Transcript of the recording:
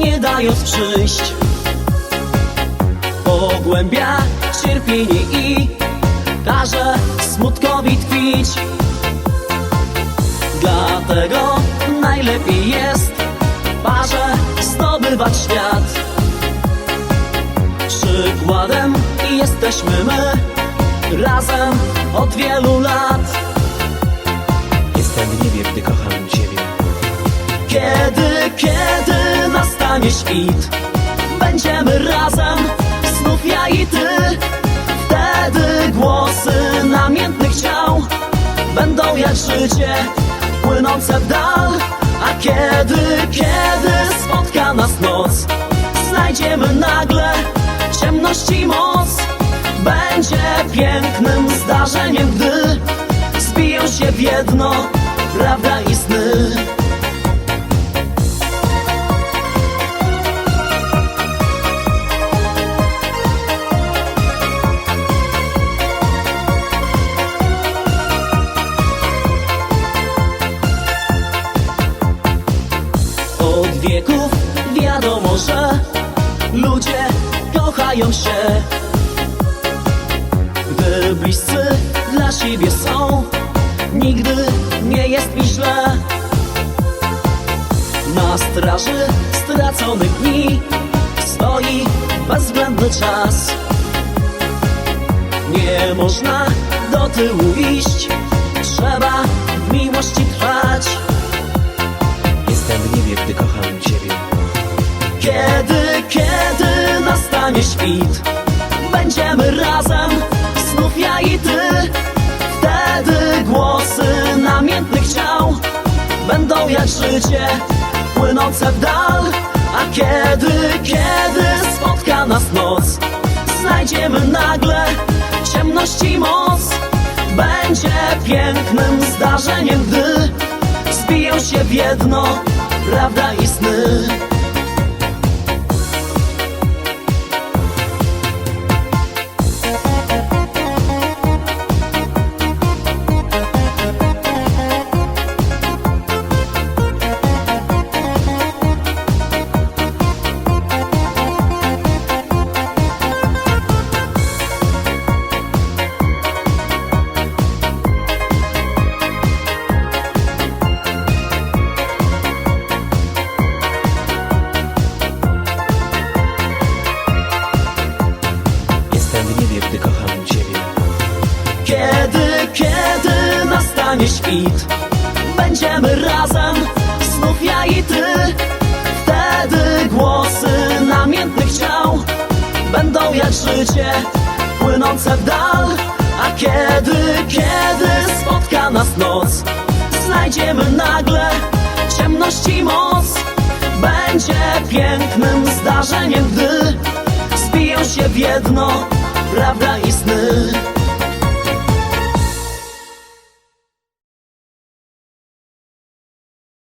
czekając przyjść Pogłębia cierpienie i każe smutkowi tkwić Dlatego najlepiej jest parze zdobywać świat. Przykładem jesteśmy my Razem od wielu lat. Jestem niebie, gdy kocham Ciebie. Kiedy, kiedy świt. Będziemy razem, znów ja i ty. Wtedy głosy namiętnych ciał Będą jak życie, płynące w dal. A kiedy, kiedy spotka nas noc Znajdziemy nagle ciemności moc. Będzie pięknym zdarzeniem, gdy Zbiją się w jedno prawda i sny wieków. Wiadomo, że ludzie kochają się. Gdy bliscy dla siebie są. Nigdy nie jest mi źle. Na straży straconych dni Stoi bezwzględny czas. Nie można do tyłu iść. Trzeba w świt Będziemy razem, znów ja i ty. Wtedy głosy namiętnych ciał Będą jak życie, płynące w dal. A kiedy, kiedy spotka nas noc Znajdziemy nagle ciemności moc. Będzie pięknym zdarzeniem, gdy Zbiją się w jedno prawda i sny Kiedy, nastanie świt Będziemy razem, znów ja i ty. Wtedy głosy namiętnych ciał Będą jak życie, płynące w dal. A kiedy, kiedy spotka nas noc Znajdziemy nagle ciemności moc. Będzie pięknym zdarzeniem, gdy Zbiją się w jedno prawda